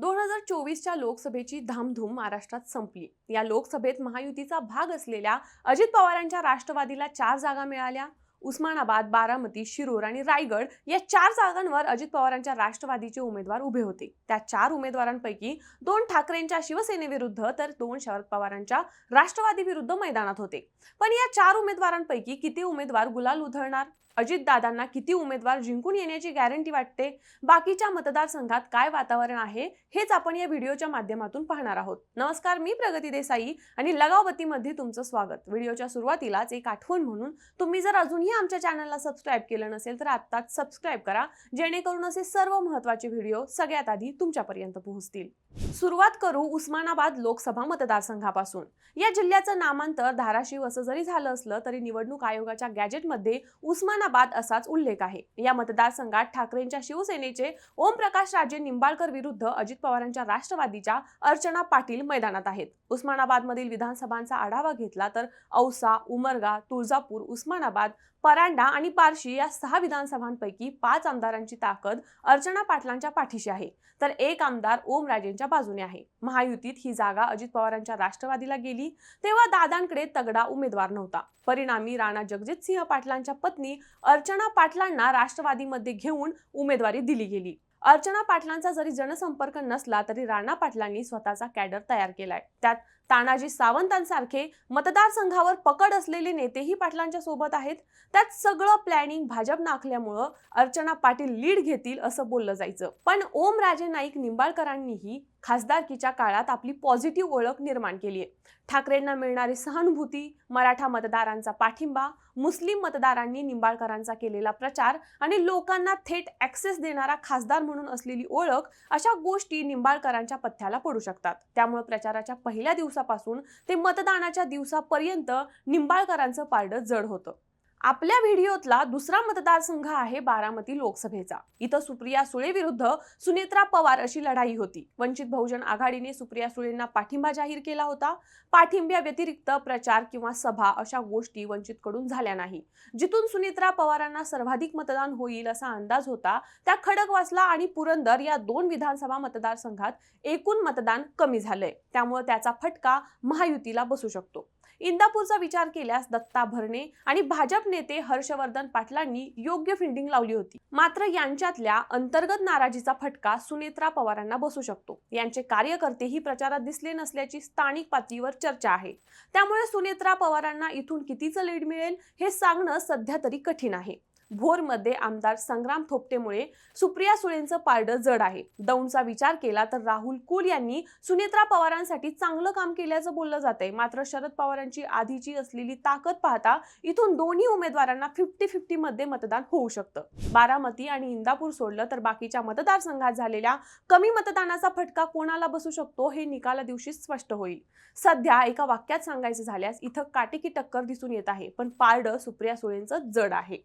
दोन हजार चोवीसच्या लोकसभेची धामधूम महाराष्ट्रात संपली. या लोकसभेत महायुतीचा भाग असलेल्या अजित पवारांच्या राष्ट्रवादीला चार जागा मिळाल्या. उस्मानाबाद बारामती शिरूर आणि रायगड या चार जागांवर अजित पवारांच्या राष्ट्रवादीचे उमेदवार उभे होते. त्या चार उमेदवारांपैकी दोन ठाकरेंच्या शिवसेनेविरुद्ध तर दोन शरद पवारांच्या राष्ट्रवादी विरुद्ध मैदानात होते. पण या चार उमेदवारांपैकी किती उमेदवार गुलाल उधळणार? अजितदादांना किती उमेदवार जिंकून येण्याची गॅरंटी वाटते? बाकीच्या मतदारसंघात काय वातावरण आहे? हेच आपण या व्हिडिओच्या माध्यमातून पाहणार आहोत. नमस्कार मी प्रगती देसाई आणि लगावतीमध्ये तुमचं स्वागत. व्हिडिओच्या सुरुवातीलाच एक आठवण म्हणून तुम्ही जर अजूनही आमच्या चॅनलला सबस्क्राईब केलं नसेल तर आत्ताच सबस्क्राईब करा जेणेकरून असे सर्व महत्त्वाचे व्हिडिओ सगळ्यात आधी तुमच्यापर्यंत पोहोचतील. सुरुवात करू उस्मानाबाद लोकसभा मतदारसंघापासून. या जिल्ह्याचं नामांतर धाराशिव असं जरी झालं असलं तरी निवडणूक आयोगाच्या गॅजेटमध्ये उस्मानाबाद असाच उल्लेख आहे. या मतदारसंघात ठाकरेंच्या शिवसेनेचे ओमप्रकाश राजे निंबाळकर विरुद्ध अजित पवारांच्या राष्ट्रवादीच्या अर्चना पाटील मैदानात आहेत. उस्मानाबादमधील विधानसभांचा आढावा घेतला तर औसा उमरगा तुळजापूर उस्मानाबाद परांडा आणि बार्शी या सहा विधानसभांपैकी पाच आमदारांची ताकद अर्चना पाटलांच्या पाठीशी आहे. तर एक आमदार ओमराजेंच्या बाजूने आहे. महायुतीत ही जागा अजित पवारांच्या राष्ट्रवादीला गेली तेव्हा दादांकडे तगडा उमेदवार नव्हता. परिणामी राणा जगजितसिंह पाटलांच्या पत्नी अर्चना पाटलांना राष्ट्रवादीमध्ये घेऊन उमेदवारी दिली गेली. अर्चना पाटलांचा जरी जनसंपर्क नसला तरी राणा पाटलांनी स्वतःचा कॅडर तयार केलाय. त्यात तानाजी सावंतांसारखे मतदारसंघावर पकड असलेले नेतेही पाटलांच्या सोबत आहेत. त्यात सगळं प्लॅनिंग भाजप नाखल्यामुळं अर्चना पाटील लीड घेतील असं बोललं जायचं. पण ओमराजे नाईक निंबाळकरांनीही खासदारकीच्या काळात आपली पॉझिटिव्ह ओळख निर्माण केली आहे ठाकरेंना मिळणारी सहानुभूती मराठा मतदारांचा पाठिंबा मुस्लिम मतदारांनी निंबाळकरांचा केलेला प्रचार आणि लोकांना थेट ऍक्सेस देणारा खासदार म्हणून असलेली ओळख अशा गोष्टी निंबाळकरांच्या पथ्याला पडू शकतात. त्यामुळे प्रचाराच्या पहिल्या दिवसात दिवसापासून ते मतदानाच्या दिवसापर्यंत निंबाळकरांचं पारडं जड होतं. आपल्या व्हिडिओतला दुसरा मतदारसंघ आहे बारामती लोकसभेचा. इथं सुप्रिया सुळे विरुद्ध सुनेत्रा पवार अशी लढाई होती. वंचित बहुजन आघाडीने सुप्रिया सुळेंना पाठिंबा जाहीर केला होता. पाठिंब्या व्यतिरिक्त प्रचार किंवा सभा अशा गोष्टी वंचितकडून झाल्या नाही. जिथून सुनेत्रा पवारांना सर्वाधिक मतदान होईल असा अंदाज होता त्या खडकवासला आणि पुरंदर या दोन विधानसभा मतदारसंघात एकूण मतदान कमी झालंय. त्यामुळे त्याचा फटका महायुतीला बसू शकतो. इंदापूरचा विचार केल्यास दत्ता भरणे आणि भाजप नेते हर्षवर्धन पाटलांनी योग्य फिल्डिंग लावली होती. मात्र यांच्यातल्या अंतर्गत नाराजीचा फटका सुनेत्रा पवारांना बसू शकतो. यांचे कार्यकर्तेही प्रचारात दिसले नसल्याची स्थानिक पातळीवर चर्चा आहे. त्यामुळे सुनेत्रा पवारांना इथून कितीचं लीड मिळेल हे सांगणं सध्या तरी कठीण आहे. भोरमध्ये आमदार संग्राम थोपटेमुळे सुप्रिया सुळेंचं पारडं जड आहे. दौंडचा विचार केला तर राहुल कुल यांनी सुनेत्रा पवारांसाठी चांगलं काम केल्याचं बोललं जातंय. मात्र शरद पवारांची आधीची असलेली ताकद पाहता इथून दोन्ही उमेदवारांना फिफ्टी फिफ्टी मध्ये मतदान होऊ शकतं. बारामती आणि इंदापूर सोडलं तर बाकीच्या मतदारसंघात झालेल्या कमी मतदानाचा फटका कोणाला बसू शकतो हे निकाला दिवशी स्पष्ट होईल. सध्या एका वाक्यात सांगायचं झाल्यास इथं काटेकी टक्कर दिसून येत आहे पण पारडं सुप्रिया सुळेंचं जड आहे.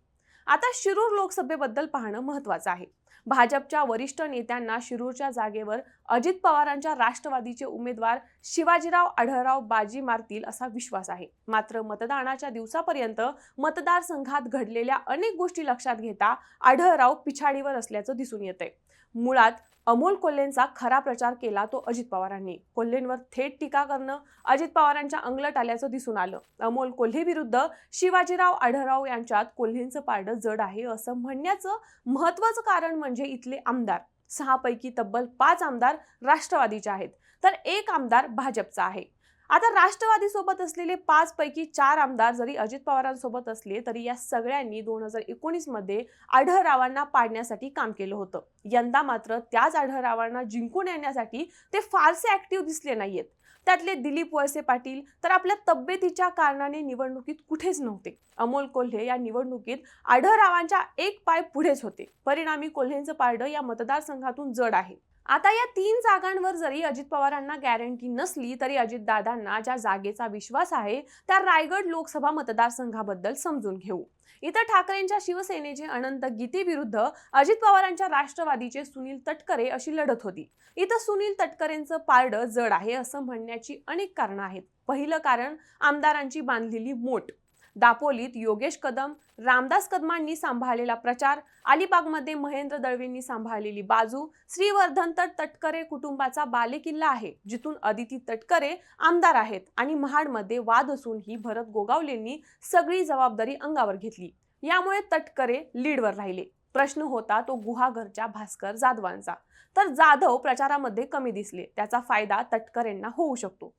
आता शिरूर लोकसभेबद्दल पाहणं महत्वाचं आहे. भाजपच्या वरिष्ठ नेत्यांना शिरूरच्या जागेवर अजित पवारांच्या राष्ट्रवादीचे उमेदवार शिवाजीराव आढळराव बाजी मारतील असा विश्वास आहे. मात्र मतदानाच्या दिवसापर्यंत मतदारसंघात घडलेल्या अनेक गोष्टी लक्षात घेता आढळराव पिछाडीवर असल्याचं दिसून येतंय. मुळात अमोल कोल्हेंचा खरा प्रचार केला तो अजित पवारांनी. कोल्हेंवर थेट टीका करणं अजित पवारांच्या अंगलट आल्याचं दिसून आलं. अमोल कोल्हे विरुद्ध शिवाजीराव आढळराव यांच्यात कोल्हेंचं पारडं जड आहे असं म्हणण्याचं महत्वाचं कारण म्हणजे इथले आमदार. सहापैकी तब्बल पाच आमदार राष्ट्रवादीचे आहेत. तर एक आमदार भाजपचा आहे. आता राष्ट्रवादी सोबत असलेले पाच पैकी चार आमदार जरी अजित पवारांसोबत असले तरी या सगळ्यांनी दोन हजार एकोणीसमध्ये आढळरावांना पाडण्यासाठी काम केलं होतं. यंदा मात्र त्याच आढळरावांना जिंकून येण्यासाठी ते फारसे ऍक्टिव्ह दिसले नाहीयेत. त्यातले दिलीप वळसे पाटील तर आपल्या तब्येतीच्या कारणाने निवडणुकीत कुठेच नव्हते. अमोल कोल्हे या निवडणुकीत आढळरावांच्या एक पाय पुढेच होते. परिणामी कोल्हेंचं पारडं या मतदारसंघातून जड आहे. आता या तीन जागांवर जरी अजित पवारांना गॅरंटी नसली तरी अजितदादांना ज्या जागेचा विश्वास आहे त्या रायगड लोकसभा मतदारसंघाबद्दल समजून घेऊ. इथं ठाकरेंच्या शिवसेनेचे अनंत गीते विरुद्ध अजित पवारांच्या राष्ट्रवादीचे सुनील तटकरे अशी लढत होती. इथं सुनील तटकरेंचं पारडं जड आहे असं म्हणण्याची अनेक कारणं आहेत. पहिलं कारण आमदारांची बांधलेली मोठ दापोलीत योगेश कदम रामदास कदमांनी सांभाळलेला प्रचार अलिबागमध्ये महेंद्र दळवेंनी सांभाळलेली बाजू श्रीवर्धन तर तटकरे कुटुंबाचा बालेकिल्ला आहे जिथून अदिती तटकरे आमदार आहेत आणि महाडमध्ये वाद असून ही भरत गोगावलेंनी सगळी जबाबदारी अंगावर घेतली. यामुळे तटकरे लीडवर राहिले. प्रश्न होता तो गुहागरच्या भास्कर जाधवांचा. तर जाधव प्रचारामध्ये कमी दिसले त्याचा फायदा तटकरेंना होऊ शकतो.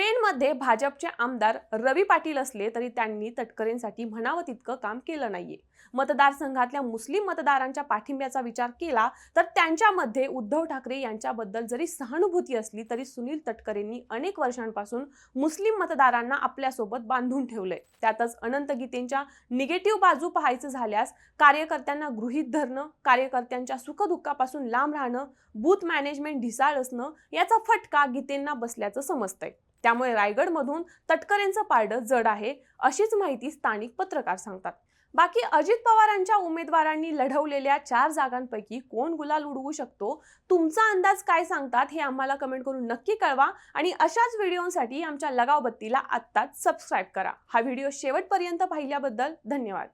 पेणमध्ये भाजपचे आमदार रवी पाटील असले तरी त्यांनी तटकरेंसाठी म्हणावं तितकं काम केलं नाहीये. मतदारसंघातल्या मुस्लिम मतदारांच्या पाठिंब्याचा विचार केला तर त्यांच्यामध्ये उद्धव ठाकरे यांच्याबद्दल जरी सहानुभूती असली तरी सुनील तटकरेंनी अनेक वर्षांपासून मुस्लिम मतदारांना आपल्यासोबत बांधून ठेवलंय. त्यातच अनंत गीतेंच्या निगेटिव्ह बाजू पाहायचं झाल्यास कार्यकर्त्यांना गृहीत धरणं कार्यकर्त्यांच्या सुखदुःखापासून लांब राहणं बूथ मॅनेजमेंट ढिसाळ असणं याचा फटका गीतेंना बसल्याचं समजतंय. त्यामुळे रायगडमधून तटकरेंचं पारडं जड आहे अशीच माहिती स्थानिक पत्रकार सांगतात. बाकी अजित पवारांच्या उमेदवारांनी लढवलेल्या चार जागांपैकी कोण गुलाल उडवू शकतो तुमचा अंदाज काय सांगतात हे आम्हाला कमेंट करून नक्की कळवा आणि अशाच व्हिडिओसाठी आमच्या लगाव बत्तीला आत्ताच सबस्क्राईब करा. हा व्हिडिओ शेवटपर्यंत पाहिल्याबद्दल धन्यवाद.